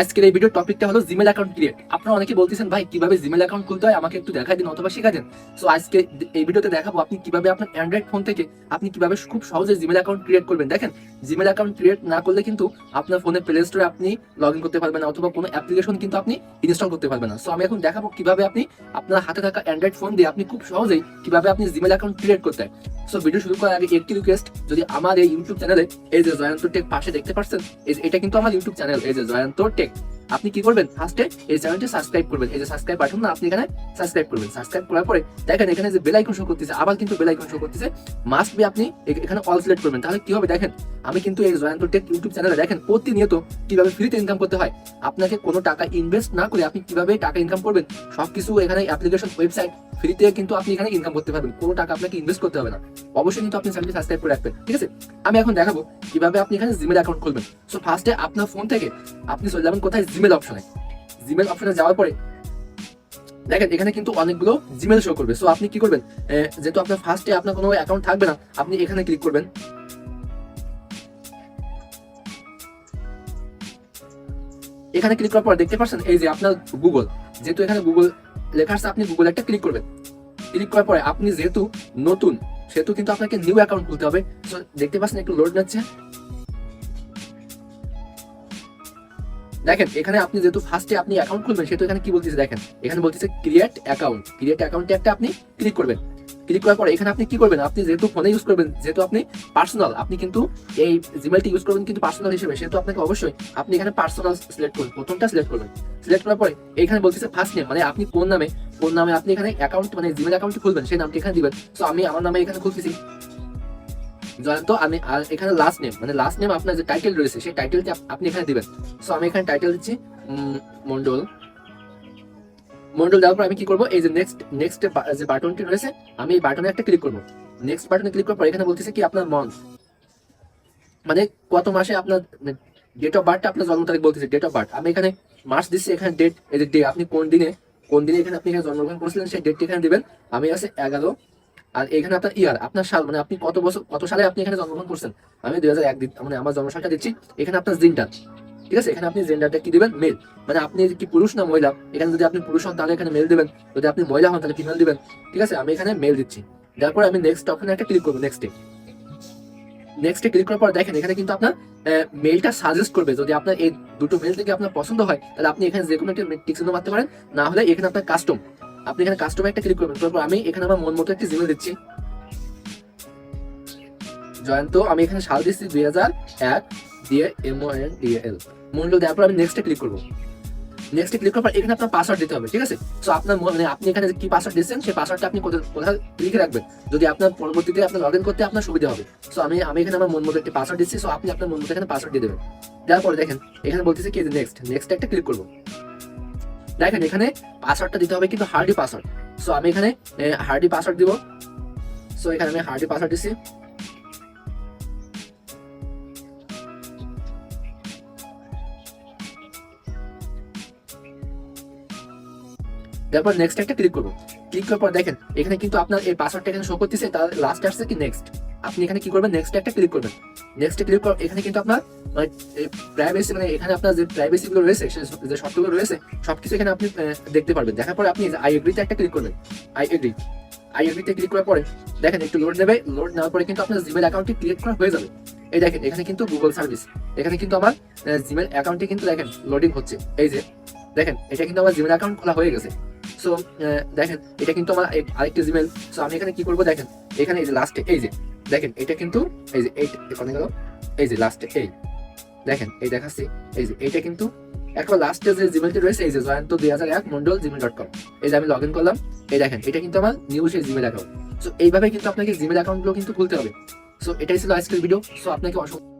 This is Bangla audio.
আজকের এই ভিডিওর টপিকটা হলো জিমেল অ্যাকাউন্ট ক্রিয়েট আপনারা অনেকে বলতেছেন, ভাই, কীভাবে জিমেল অ্যাকাউন্ট খুলতে হয়? আমাকে একটু দেখাই দিন অথবা শেখা দিন। সো আজকে এই ভিডিওতে দেখাবো আপনি কীভাবে আপনার অ্যান্ড্রয়েড ফোন থেকে আপনি কীভাবে খুব সহজে জিমেল অ্যাকাউন্ট ক্রিয়েট করবেন। দেখেন জিমেল অ্যাকাউন্ট ক্রিয়েট না করলে কিন্তু আপনার ফোনের প্লে স্টোরে আপনি লগ ইন করতে পারবেন না অথবা কোনো অ্যাপ্লিকেশন কিন্তু আপনি ইনস্টল করতে পারবেন না। সো আমি এখন দেখাবো কীভাবে আপনি আপনার হাতে থাকা অ্যান্ড্রয়েড ফোন দিয়ে আপনি খুব সহজেই কীভাবে আপনি জিমেল অ্যাকাউন্ট ক্রিয়েট করতে হয়। সো ভিডিও শুরু করার আগে একটি রিকোয়েস্ট যদি আমার এই ইউটিউব চ্যানেলে এই যে জয়ন্ত টেক পাশে দেখতে পাচ্ছেন এটা কিন্তু আমার ইউটিউব চ্যানেল এই যে জয়ন্ত টেক আপনি কি করবেন? ফার্স্টে এই চ্যানেলটি সাবস্ক্রাইব করবেন। এই যে সাবস্ক্রাইব বাটন না আপনি এখানে সাবস্ক্রাইব করবেন। সাবস্ক্রাইব করার পরে দেখেন এখানে যে বেল আইকন শো করতেছে, আবার কিন্তু বেল আইকন শো করতেছে। মাস্ট বি আপনি এখানে অল সিলেক্ট করবেন। তাহলে কি হবে দেখেন, আমি কিন্তু এই জয়ন্ত টেক ইউটিউব চ্যানেলে দেখেন প্রতিনিয়ত কীভাবে ফ্রিতে ইনকাম করতে হয়। আপনাকে কোনো টাকা ইনভেস্ট না করে আপনি কীভাবে টাকা ইনকাম করবেন? সবকিছু এখানে অ্যাপ্লিকেশন ওয়েবসাইট ফ্রিতে কিন্তু আপনি এখানে ইনকাম করতে পারবেন। কোনো টাকা আপনাকে ইনভেস্ট করতে হবে না। অবশ্যই কিন্তু আপনি চ্যানেলটি সাবস্ক্রাইব করে রাখবেন। ঠিক আছে? আমি এখন দেখাবো কীভাবে আপনি এখানে জিমেল অ্যাকাউন্ট খুলবেন? সো ফার্স্টে আপনার ফোন থেকে আপনি চলে যাবেন কোথায়? জিমেল অপশনে জিমেল অপশনে যাওয়ার পরে দেখেন, এখানে কিন্তু অনেকগুলো জিমেল শো করবে। সো আপনি কি করবেন? যেহেতু আপনার ফার্স্টে আপনার কোনো অ্যাকাউন্ট থাকবে না, আপনি এখানে ক্লিক করবেন। এখানে ক্লিক করার পর দেখতে পাচ্ছেন, এই যে আপনার গুগল যেহেতু এখানে গুগল লেখা আছে, আপনি গুগল একটা ক্লিক করবেন। ক্লিক করার পরে আপনি যেহেতু নতুন সেহেতু কিন্তু আপনাকে নিউ অ্যাকাউন্ট খুলতে হবে। দেখতে পাচ্ছেন একটু লোড নিচ্ছে দেখেন, এখানে আপনি যেহেতু ফার্স্টে আপনি অ্যাকাউন্ট খুলবেন, সেহেতু এখানে কি বলতেছে দেখেন? এখানে বলতেছে ক্রিয়েট অ্যাকাউন্ট ক্রিয়েট অ্যাকাউন্টে একটা আপনি ক্লিক করবেন। ক্লিক করার পরে এখানে আপনি কি করবেন? আপনি যেহেতু ফোনে ইউজ করবেন, যেহেতু আপনি পার্সোনাল আপনি কিন্তু এই জিমেলটি ইউজ করবেন কিন্তু পার্সোনাল হিসেবে, সেহেতু আপনাকে অবশ্যই আপনি এখানে পার্সোনাল সিলেক্ট করবেন প্রথমটা সিলেক্ট করবেন সিলেক্ট করার পরে এখানে বলতেছে ফার্স্ট নেম মানে আপনি কোন নামে কোন নামে আপনি এখানে অ্যাকাউন্ট মানে জিমেল অ্যাকাউন্ট খুলবেন, সেই নামটি এখানে দিবেন। সো আমি আমার নামে এখানে খুলতেছি। জয়ন্ত আমি, আর এখানে লাস্ট নেম মানে লাস্ট নেম আপনার যে টাইটেল রয়েছে, সেই টাইটেলটি আপনি এখানে দিবেন। সো আমি এখানে টাইটেল দিচ্ছি মন্ডল। মন্ডল দেওয়ার পর আমি কি করব? এই যে নেক্সট নেক্সট যে বাটনটি রয়েছে, আমি এই বাটনে একটা ক্লিক করব। নেক্সট বাটনে ক্লিক করার পর এখানে বলতেছে কি আপনার মন্থ মানে কত মাসে আপনার ডেট অফ বার্থটা আপনার জন্ম তারিখ বলতেছে ডেট অফ বার্থ আমি এখানে মাস দিচ্ছি, এখানে ডেট এই যে ডে আপনি কোন দিনে কোন দিনে এখানে আপনি এখানে জন্মগ্রহণ করেছিলেন, সেই ডেটটি এখানে দেবেন। আমি আছে এগারো, আর এখানে আপনার ইয়ার আপনার সাল মানে আপনি কত বছর, কত সালে আপনি এখানে জন্মগ্রহণ করছেন? আমি দুই হাজার এক মানে আমার জন্মসালটা দিচ্ছি, এখানে আপনার জিনটা। ঠিক আছে? এখানে আপনি জেন্ডারটা কি দিবেন? মেল মানে আপনি কি পুরুষ না মহিলা, এখানে যদি আপনি পুরুষ হন, তাহলে এখানে মেল দিবেন। যদি আপনি মহিলা হন, তাহলে ফিমেল দিবেন। ঠিক আছে? আমি এখানে মেল দিচ্ছি। দেওয়ার পরে আমি নেক্সট অপশনে একটা ক্লিক করব নেক্সটে নেক্সটে ক্লিক করার পর দেখেন, এখানে কিন্তু আপনার মেলটা সাজেস্ট করবে। যদি আপনার এই দুটো মেল থেকে আপনার পছন্দ হয়, তাহলে আপনি এখানে যে কোনো একটা টিক চিহ্ন মারতে পারেন। না হলে এখানে আপনার কাস্টম আপনি এখানে কাস্টমে একটা ক্লিক করবেন। তারপর আমি এখানে আমার মন মতো একটা জিমেল দিচ্ছি। জয়ন্ত, আমি এখানে সাল দিচ্ছি দুই হাজার এক দিয়ে M N D L Mondal দেওয়ার পর আমি নেক্সটে ক্লিক করব। নেক্সটে ক্লিক করার পর এখানে আপনার পাসওয়ার্ড দিতে হবে, ঠিক আছে? সো আপনার মানে আপনি এখানে কি পাসওয়ার্ড দিচ্ছেন, সেই পাসওয়ার্ডটা আপনি কোথায় লিখে রাখবেন। যদি আপনার পরবর্তীতে আপনার লগ ইন করতে আপনার সুবিধা হবে। সো আমি আমি এখানে আমার মন মতো একটি পাসওয়ার্ড দিচ্ছি সো আপনি আপনার মন মতো এখানে পাসওয়ার্ড দিয়ে দেবেন। দেওয়ার পরে দেখেন, এখানে বলতেছে কি নেক্সট নেক্সট একটা ক্লিক করব। দেখেন, এখানে পাসওয়ার্ডটা দিতে হবে কিন্তু হার্ডি পাসওয়ার্ড সো আমি এখানে হার্ডি পাসওয়ার্ড দিব। সো এখানে আমি হার্ডি পাসওয়ার্ড দিচ্ছি। তারপর নেক্সট একটা ক্লিক করব। ক্লিক করার পর দেখেন, এখানে কিন্তু আপনার এই পাসওয়ার্ডটা এখানে শো করতেছে, তার লাস্ট আসছে কি নেক্সট আপনি এখানে কি করবেন? নেক্সট একটা ক্লিক করবেন। নেক্সট ক্লিক করার এখানে কিন্তু আপনার মানে প্রাইভেসি মানে এখানে আপনার যে প্রাইভেসি গুলো রয়েছে যে শর্তগুলো রয়েছে, সবকিছু এখানে আপনি দেখতে পারবেন। দেখার পরে আপনি আই এগ্রিতে একটা ক্লিক করবেন। আই এগ্রি আই এগ্রিতে ক্লিক করার পরে, দেখেন, একটু লোড নেবে। লোড নেওয়ার পরে কিন্তু আপনার জিমেল অ্যাকাউন্টটি ক্রিয়েট করা হয়ে যাবে। এই দেখেন, এখানে কিন্তু গুগল সার্ভিস এখানে কিন্তু আমার জিমেল অ্যাকাউন্টে কিন্তু দেখেন লোডিং হচ্ছে। এই যে, দেখেন, এটা কিন্তু আমার জিমেল অ্যাকাউন্ট খোলা হয়ে গেছে। সো দেখেন, এটা কিন্তু আমার আরেকটা জিমেল সো আমি এখানে কি করব দেখেন, এখানে এই যে লাস্টে এই যে, দেখেন, এটা কিন্তু এই যে এই কোনে গেল? এই যে লাস্টে এই। দেখেন, এই দেখাচ্ছি, এই যে এইটা কিন্তু একবার লাস্টে যে জিমেলটি রয়েছে, এই যে জয়ন্ত দুই হাজার এক মন্ডল জিমেল ডট কম এই যে আমি লগ ইন করলাম, এই দেখেন, এটা কিন্তু আমার নিউ সেই জিমেল অ্যাকাউন্ট সো এইভাবে কিন্তু আপনাকে জিমেল অ্যাকাউন্টগুলো কিন্তু খুলতে হবে। সো এটাই ছিল আজকের ভিডিও সো আপনাকে অসংখ্য